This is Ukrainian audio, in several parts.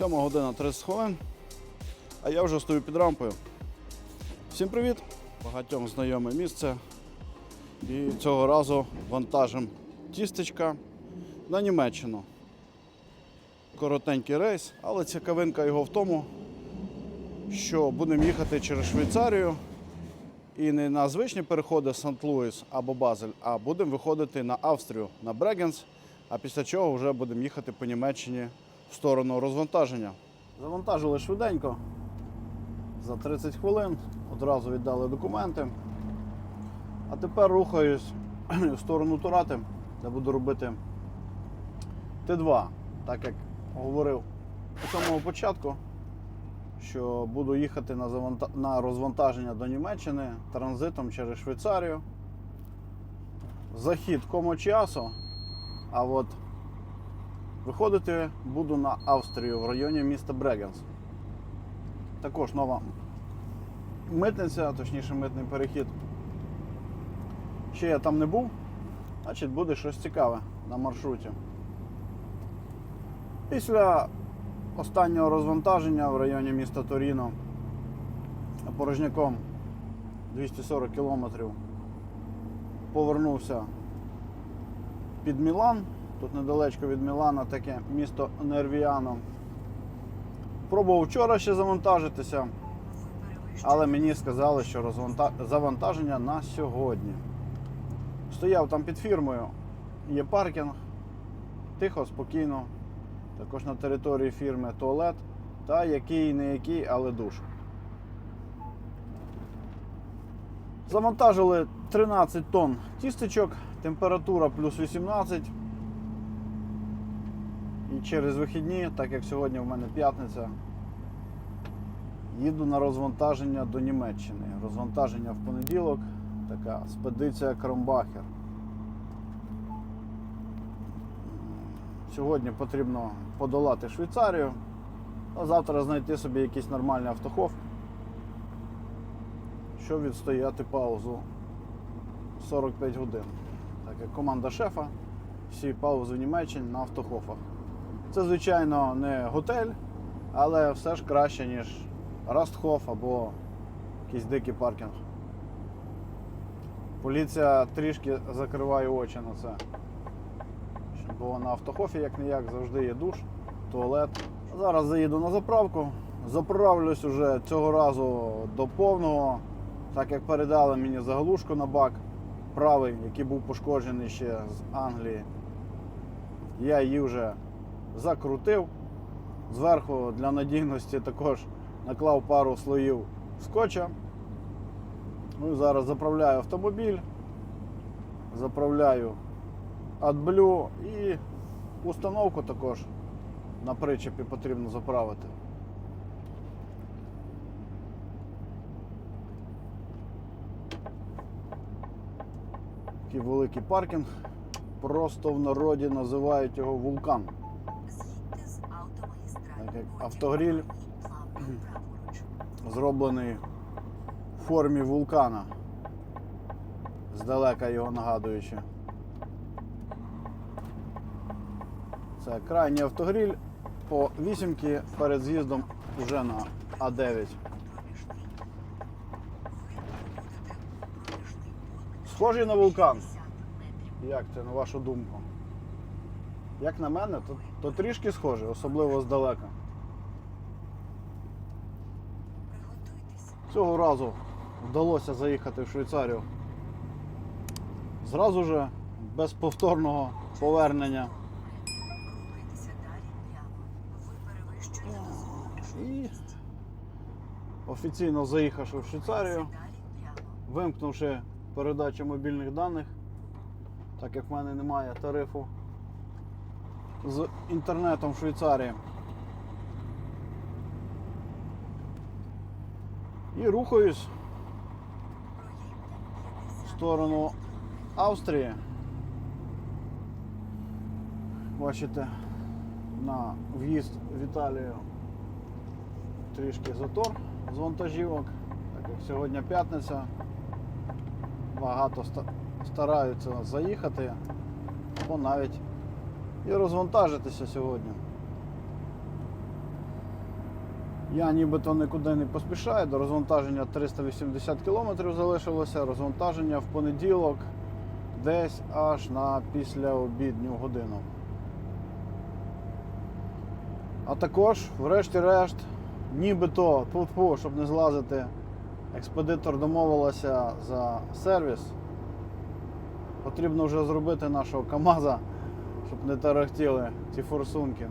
7 година 30 хвилин, а я вже стою під рампою. Всім привіт! Багатьом знайоме місце. І цього разу вантажем тістечка на Німеччину. Коротенький рейс, але цікавинка його в тому, що будемо їхати через Швейцарію і не на звичні переходи Сант-Луїс або Базель, а будемо виходити на Австрію, на Брегенс, а після чого вже будемо їхати по Німеччині сторону розвантаження. Завантажили швиденько. За 30 хвилин одразу віддали документи. А тепер рухаюсь в сторону Турати, де буду робити Т2, так як говорив у самого початку, що буду їхати на, заванта... на розвантаження до Німеччини транзитом через Швейцарію. Захід комо часу, а от виходити буду на Австрію в районі міста Брегенс. Також нова митниця, точніше митний перехід. Ще я там не був, значить буде щось цікаве на маршруті. Після останнього розвантаження в районі міста Торіно порожняком 240 кілометрів повернувся під Мілан. Тут недалечко від Мілана таке місто Нервіано. Пробував вчора ще завантажитися, але мені сказали, що завантаження на сьогодні. Стояв там під фірмою, є паркінг, тихо, спокійно. Також на території фірми туалет та який не який, але душ. Завантажили 13 тонн тістечок, температура плюс 18. І через вихідні, так як сьогодні в мене п'ятниця, їду на розвантаження до Німеччини. Розвантаження в понеділок, така спедиція Кромбахер. Сьогодні потрібно подолати Швейцарію, а завтра знайти собі якийсь нормальний автохов, щоб відстояти паузу 45 годин. Так як команда шефа, всі паузи в Німеччині на автохофах. Це, звичайно, не готель, але все ж краще, ніж Растхоф або якийсь дикий паркінг. Поліція трішки закриває очі на це. Бо на автохофі, як не як, завжди є душ, туалет. Зараз заїду на заправку, заправлюсь уже цього разу до повного, так як передали мені заглушку на бак правий, який був пошкоджений ще з Англії. Я її вже закрутив. Зверху для надійності також наклав пару слоїв скотча. Ну і зараз заправляю автомобіль, заправляю AdBlue і установку також на причепі потрібно заправити. Такий великий паркінг. Просто в народі називають його вулкан. Автогріль. плавно праворуч. зроблений в формі вулкана. Здалека його нагадуючи. Це крайній автогріль по вісімки перед з'їздом вже на А9. Проміжний. Ви будете проміжний пункт Схожий на вулкан. Як це на вашу думку? Як на мене, то, то трішки схоже, особливо здалека. Цього разу вдалося заїхати в Швейцарію. Зразу же без повторного повернення. І офіційно заїхавши в Швейцарію, вимкнувши передачу мобільних даних, так як в мене немає тарифу з інтернетом в Швейцарії. І рухаюсь в сторону Австрії. Бачите, на в'їзд в Італію трішки затор з вантажівок, так як сьогодні п'ятниця. Багато стараються заїхати, або навіть і розвантажитися сьогодні. Я нібито нікуди не поспішаю, до розвантаження 380 км залишилося, розвантаження в понеділок десь аж на післяобідню годину. А також, врешті-решт, нібито, тьфу-тьфу, щоб не злазити, експедитор домовилася за сервіс. Потрібно вже зробити нашого КАМАЗа, щоб не тарахтіли ці форсунки.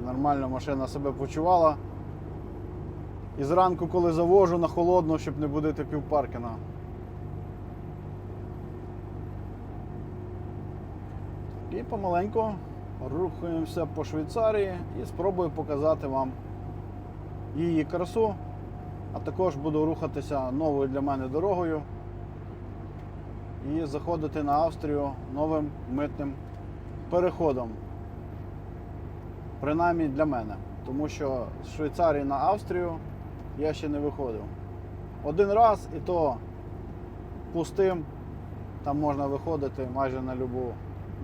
І нормально машина себе почувала. І зранку, коли завожу на холодно, щоб не будити півпаркіна. І помаленьку рухаємося по Швейцарії і спробую показати вам її красу. А також буду рухатися новою для мене дорогою і заходити на Австрію новим митним переходом. Принаймні для мене. Тому що з Швейцарії на Австрію я ще не виходив. Один раз і то пустим, там можна виходити майже на, любу,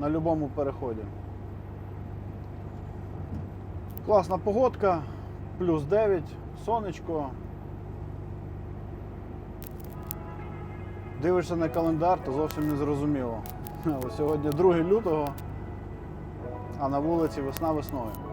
на любому переході. Класна погодка, плюс 9, сонечко. Дивишся на календар, то зовсім не зрозуміло. Сьогодні 2 лютого, а на вулиці весна весною.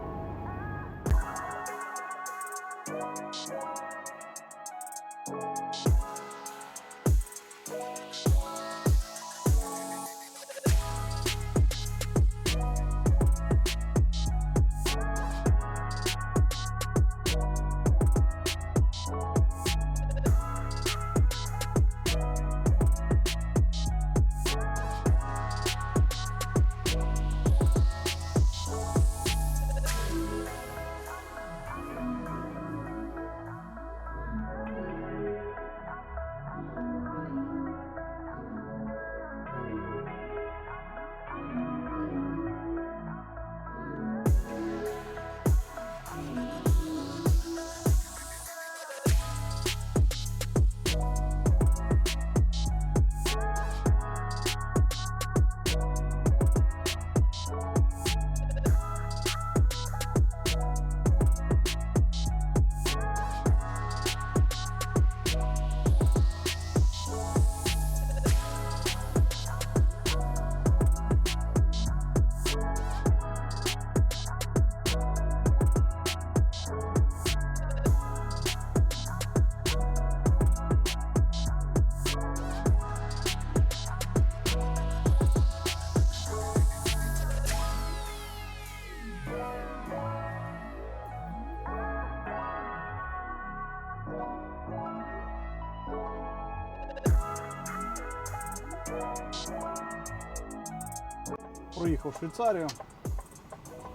Проїхав Швейцарію.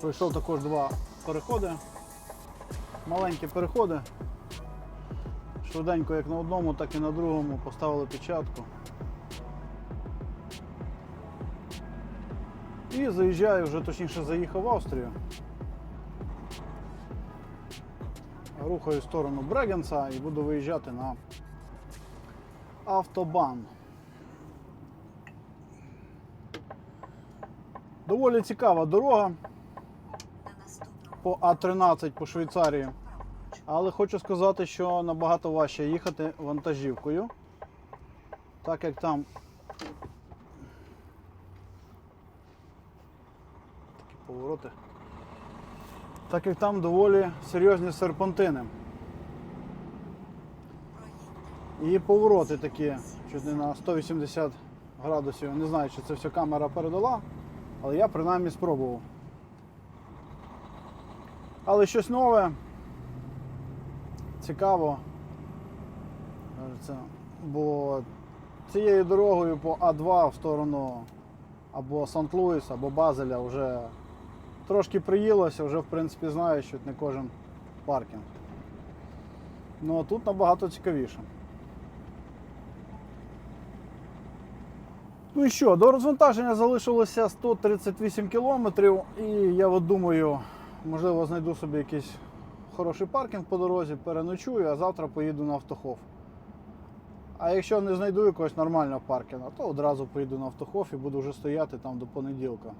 Пройшов також два переходи. Маленькі переходи. Швиденько як на одному, так і на другому поставили печатку. І заїжджаю, вже точніше заїхав в Австрію. Рухаю в сторону Брегенса і буду виїжджати на автобан. Доволі цікава дорога по А13 по Швейцарії. Але хочу сказати, що набагато важче їхати вантажівкою, так як там такі повороти. Так як там доволі серйозні серпантини. І повороти такі, чуть не на 180 градусів. Не знаю, чи це все камера передала, але я принаймні спробував. Але щось нове, цікаво. Кажеться, Бо цією дорогою по А2 в сторону або Сант-Луїс, або Базеля вже трошки приїлося, вже в принципі знаю, що не кожен паркінг. Ну а тут набагато цікавіше. Ну і що, до розвантаження залишилося 138 кілометрів, і я от думаю, можливо, знайду собі якийсь хороший паркінг по дорозі, переночую, а завтра поїду на автохов. А якщо не знайду якогось нормального паркінга, то одразу поїду на автохов і буду вже стояти там до понеділка.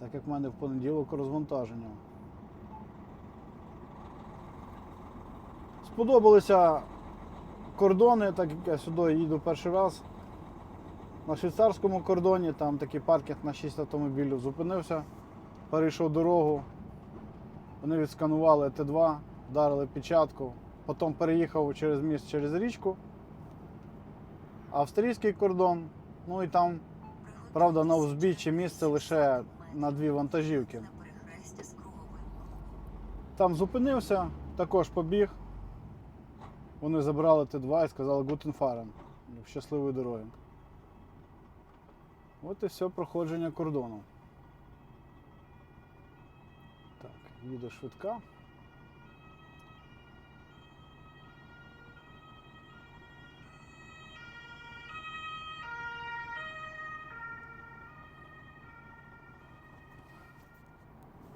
Так як в мене в понеділок розвантаження. Сподобалися кордони, так як я сюди їду перший раз. На швейцарському кордоні, там такий паркінг на 6 автомобілів зупинився, перейшов дорогу. Вони відсканували Т2, вдарили печатку, потім переїхав через міст через річку. Австрійський кордон, ну і там, правда, на узбіччі місце лише на дві вантажівки. Там зупинився, також побіг. Вони забрали Т2 і сказали Гутенфарен. Щасливої дороги. От і все проходження кордону. Так, їде швидка.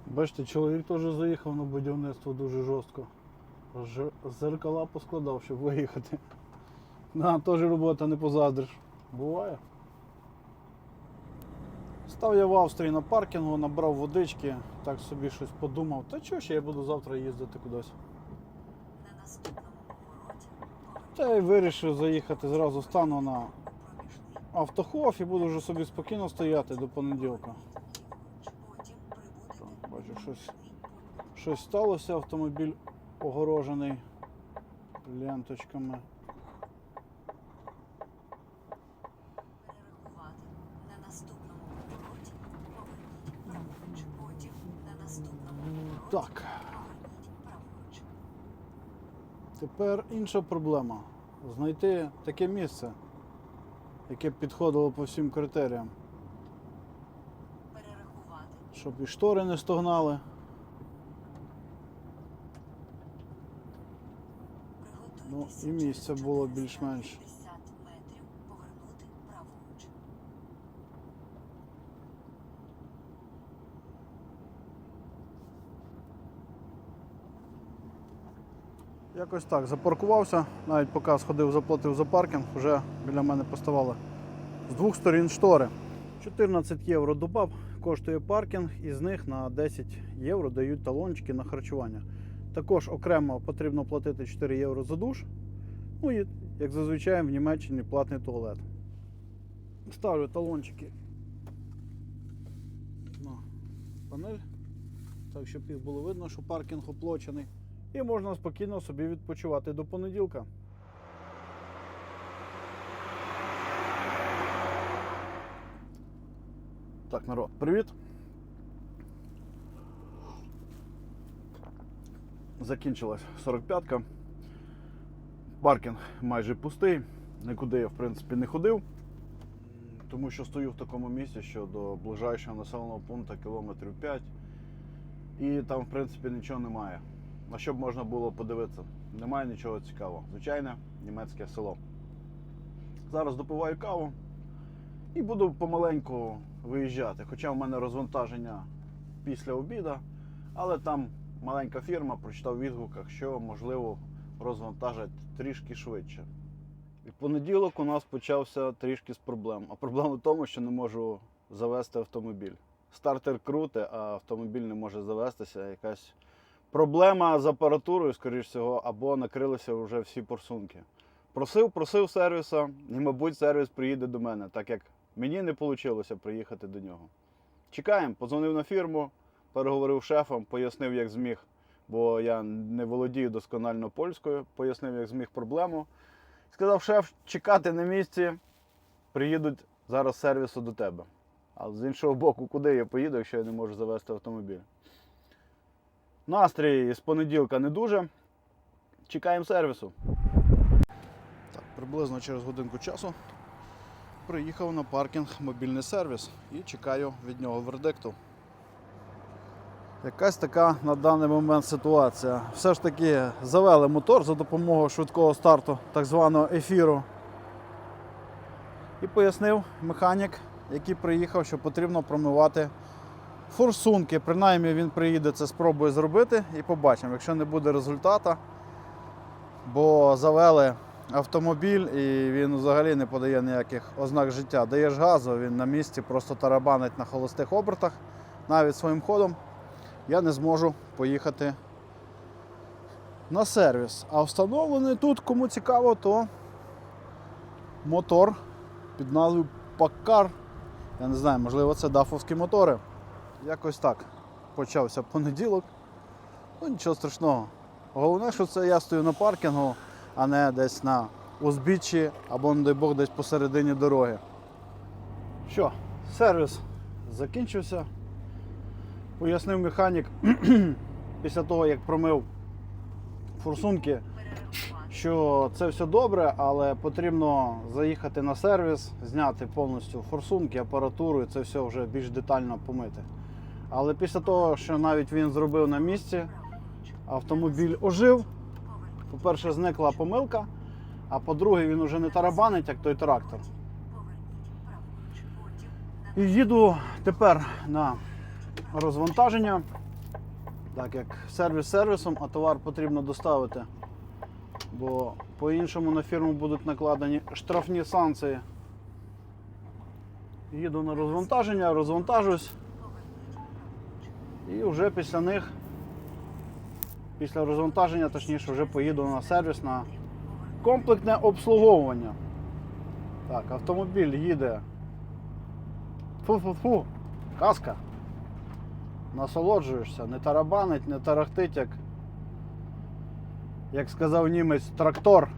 Бачите, чоловік теж заїхав на будівництво дуже жорстко. Зеркала поскладав, щоб виїхати. На, теж робота не позаздриш. Буває. Став я в Австрії на паркінгу, набрав водички, так собі щось подумав. Та чого ще я буду завтра їздити кудись. Та й вирішив заїхати, зразу стану на автохов і буду вже собі спокійно стояти до понеділка. Так, бачу, щось. Щось сталося, автомобіль огорожений ленточками. Тепер інша проблема. Знайти таке місце, яке б підходило по всім критеріям, Перерахувати. щоб і штори не стогнали. Ну, і місце було більш-менш. Якось так, запаркувався, навіть поки сходив, заплатив за паркінг, вже біля мене поставали з двох сторін штори. 14 євро доба коштує паркінг, і з них на 10 євро дають талончики на харчування. Також окремо потрібно платити 4 євро за душ. Ну і, як зазвичай, в Німеччині платний туалет. Ставлю талончики на панель, так щоб їх було видно, що паркінг оплачений. І можна спокійно собі відпочивати до понеділка. Так, народ, привіт. Закінчилась 45-ка. Паркінг майже пустий. Нікуди я, в принципі, не ходив. Тому що стою в такому місці, що до ближайшого населеного пункту кілометрів 5. І там, в принципі, нічого немає. На що б можна було подивитися? Немає нічого цікавого. Звичайне німецьке село. Зараз допиваю каву і буду помаленьку виїжджати. Хоча в мене розвантаження після обіду, але там маленька фірма, прочитав в відгуках, що можливо розвантажать трішки швидше. І понеділок у нас почався трішки з проблем. А проблема в тому, що не можу завести автомобіль. Стартер круте, а автомобіль не може завестися. Якась проблема з апаратурою, скоріш всього, або накрилися вже всі порсунки. Просив, просив сервіса, і, мабуть, сервіс приїде до мене, так як мені не вийшло приїхати до нього. Чекаємо, подзвонив на фірму, переговорив з шефом, пояснив, як зміг, бо я не володію досконально польською, пояснив, як зміг проблему. Сказав, шеф, чекати на місці, приїдуть зараз сервісу до тебе. А з іншого боку, куди я поїду, якщо я не можу завести автомобіль? Настрій з понеділка не дуже. Чекаємо сервісу. Так, приблизно через годинку часу приїхав на паркінг мобільний сервіс і чекаю від нього вердикту. Якась така на даний момент ситуація. Все ж таки завели мотор за допомогою швидкого старту, так званого ефіру. І пояснив механік, який приїхав, що потрібно промивати форсунки. Принаймні він приїде це спробує зробити і побачимо, якщо не буде результату. Бо завели автомобіль і він взагалі не подає ніяких ознак життя. Даєш газу, він на місці просто тарабанить на холостих обертах. Навіть своїм ходом я не зможу поїхати на сервіс. А встановлений тут, кому цікаво, то мотор під назвою Паккар. Я не знаю, можливо, це дафовські мотори. Якось так. Почався понеділок. Ну, нічого страшного. Головне, що це я стою на паркінгу, а не десь на узбіччі або, не дай Бог, десь посередині дороги. Що, сервіс закінчився. Пояснив механік після того, як промив форсунки, що це все добре, але потрібно заїхати на сервіс, зняти повністю форсунки, апаратуру і це все вже більш детально помити. Але після того, що навіть він зробив на місці, автомобіль ожив. По-перше, зникла помилка, а по-друге, він уже не тарабанить, як той трактор. І їду тепер на розвантаження, так як сервіс сервісом, а товар потрібно доставити. Бо по-іншому на фірму будуть накладені штрафні санкції. Їду на розвантаження, розвантажусь. І вже після них, після розвантаження, точніше, вже поїду на сервіс на комплексне обслуговування. Так, автомобіль їде. Фу-фу-фу, казка. Насолоджуєшся, не тарабанить, не тарахтить, як, як сказав німець, трактор.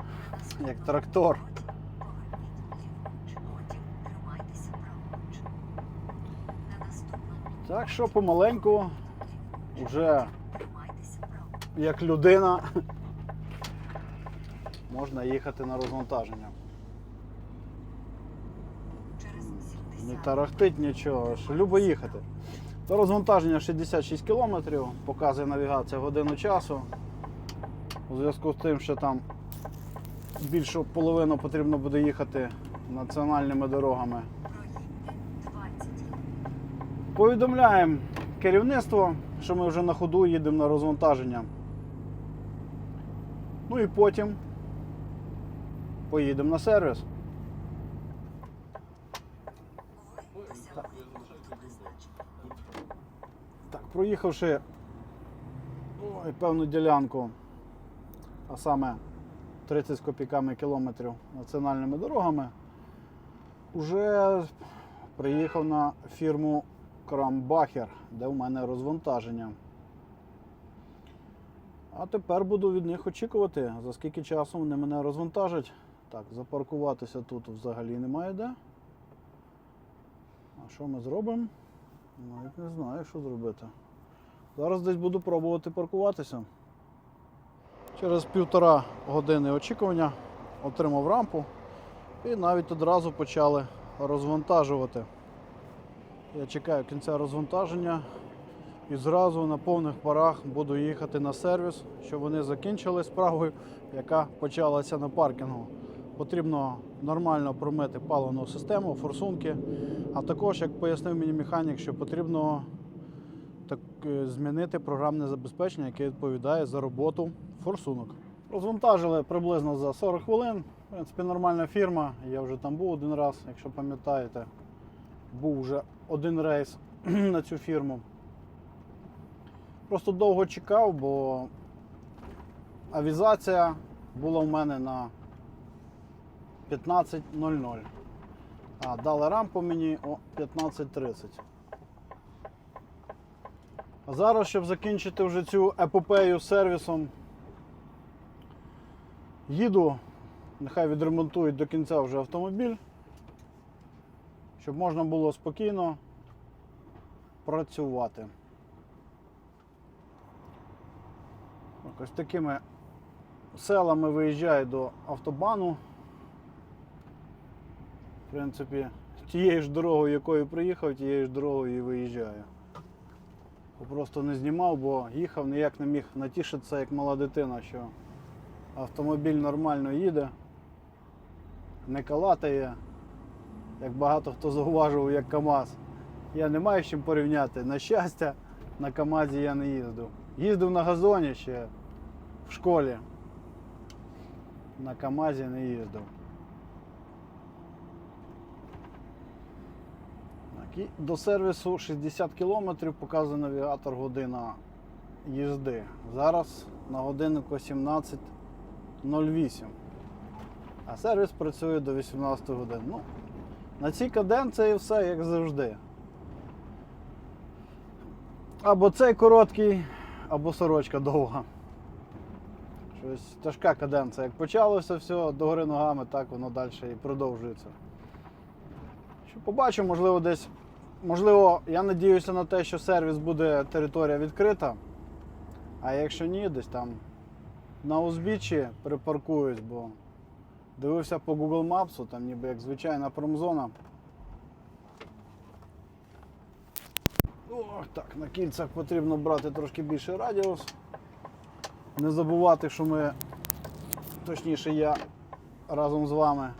Як трактор. Потім тримайтеся праворуч. На наступному Так що помаленьку, вже як людина, можна їхати на розвантаження. Не тарахтить нічого, що любо їхати. До розвантаження 66 кілометрів, показує навігація годину часу. У зв'язку з тим, що там більшу половину потрібно буде їхати національними дорогами. Проїдьте 20 Повідомляємо керівництво, що ми вже на ходу їдемо на розвантаження. Ну і потім поїдемо на сервіс. Так, проїхавши ой, певну ділянку, а саме 30 з копійками кілометрів національними дорогами, вже приїхав на фірму Крамбахер, де в мене розвантаження. А тепер буду від них очікувати, за скільки часу вони мене розвантажать. Так, запаркуватися тут взагалі немає де. А що ми зробимо? Навіть не знаю, що зробити. Зараз десь буду пробувати паркуватися. Через півтора години очікування отримав рампу і навіть одразу почали розвантажувати. Я чекаю кінця розвантаження і зразу на повних парах буду їхати на сервіс, щоб вони закінчили справу, яка почалася на паркінгу. Потрібно нормально промити паливну систему, форсунки, а також, як пояснив мені механік, що потрібно так, е, змінити програмне забезпечення, яке відповідає за роботу форсунок. Розвантажили приблизно за 40 хвилин. В принципі, нормальна фірма. Я вже там був один раз, якщо пам'ятаєте. Був вже один рейс на цю фірму. Просто довго чекав, бо авізація була в мене на 15.00. А дали рампу мені о 15.30. А зараз, щоб закінчити вже цю епопею з сервісом, їду, нехай відремонтують до кінця вже автомобіль, щоб можна було спокійно працювати. Ось такими селами виїжджаю до автобану. В принципі, тією ж дорогою, якою приїхав, тією ж дорогою і виїжджаю. Просто не знімав, бо їхав, ніяк не міг натішитися, як мала дитина, що автомобіль нормально їде, не калатає, як багато хто зауважував, як КАМАЗ. Я не маю з чим порівняти. На щастя, на КАМАЗі я не їздив. Їздив на газоні ще в школі. На КАМАЗі не їздив. До сервісу 60 км, показує навігатор година їзди. Зараз на годиннику 17.08. А сервіс працює до 18 годин. Ну, на цій каденції все як завжди. Або цей короткий, або сорочка довга. Щось тяжка каденція. Як почалося все догори ногами, так воно далі і продовжується. Що побачимо, можливо, десь. Можливо, я надіюся на те, що сервіс буде територія відкрита. А якщо ні, десь там на узбіччі припаркуюсь, бо дивився по Google Maps, там ніби як звичайна промзона. Ох, так, на кільцях потрібно брати трошки більше радіус. Не забувати, що ми, точніше я разом з вами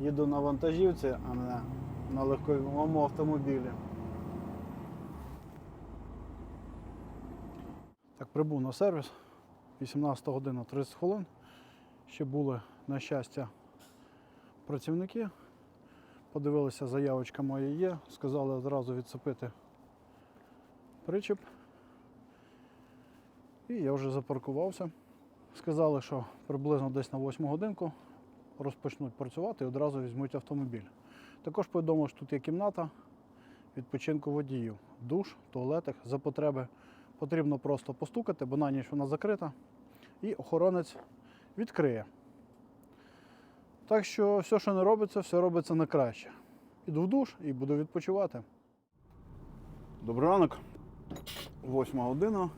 їду на вантажівці, а не на легковому автомобілі. Так, прибув на сервіс. 18 година 30 хвилин. Ще були, на щастя, працівники. Подивилися, заявочка моя є. Сказали одразу відцепити причеп. І я вже запаркувався. Сказали, що приблизно десь на 8 годинку розпочнуть працювати і одразу візьмуть автомобіль. Також повідомили, що тут є кімната відпочинку водіїв, душ, туалетик. За потреби потрібно просто постукати, бо на ніч вона закрита, і охоронець відкриє. Так що все, що не робиться, все робиться на краще. Іду в душ і буду відпочивати. Добрий ранок. Восьма година.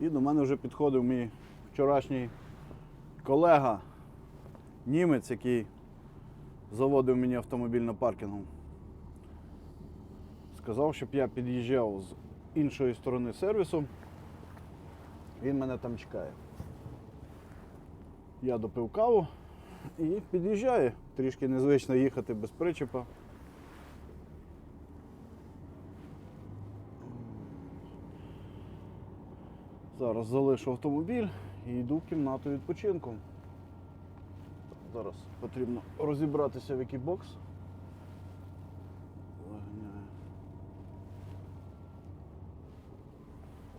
І до мене вже підходив мій вчорашній колега, німець, який заводив мені автомобіль на паркінгу. Сказав, щоб я під'їжджав з іншої сторони сервісу. Він мене там чекає. Я допив каву і під'їжджаю. Трішки незвично їхати без причепа. Зараз залишу автомобіль і йду в кімнату відпочинку. Зараз потрібно розібратися в який бокс.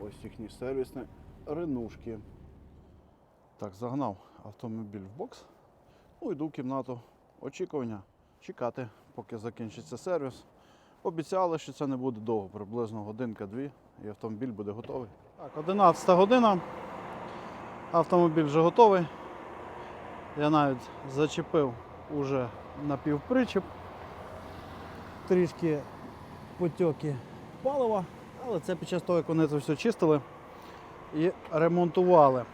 Ось їхні сервісні ренушки. Так, загнав автомобіль в бокс. Ну, йду в кімнату очікування. Чекати, поки закінчиться сервіс. Обіцяли, що це не буде довго, приблизно годинка-дві, і автомобіль буде готовий. Так, 11 година. Автомобіль вже готовий. Я навіть зачепив уже напівпричеп. Трішки потьоки палива, але це під час того, як вони це все чистили і ремонтували.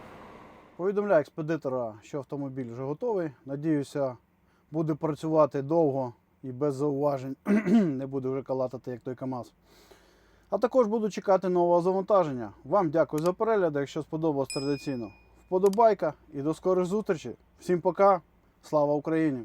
Повідомляю експедитора, що автомобіль вже готовий. Надіюся, буде працювати довго і без зауважень. Не буде вже калатати, як той КАМАЗ. А також буду чекати нового завантаження. Вам дякую за перегляд. Якщо сподобалось традиційно, вподобайка і до скорих зустрічей. Всім пока. Слава Україні!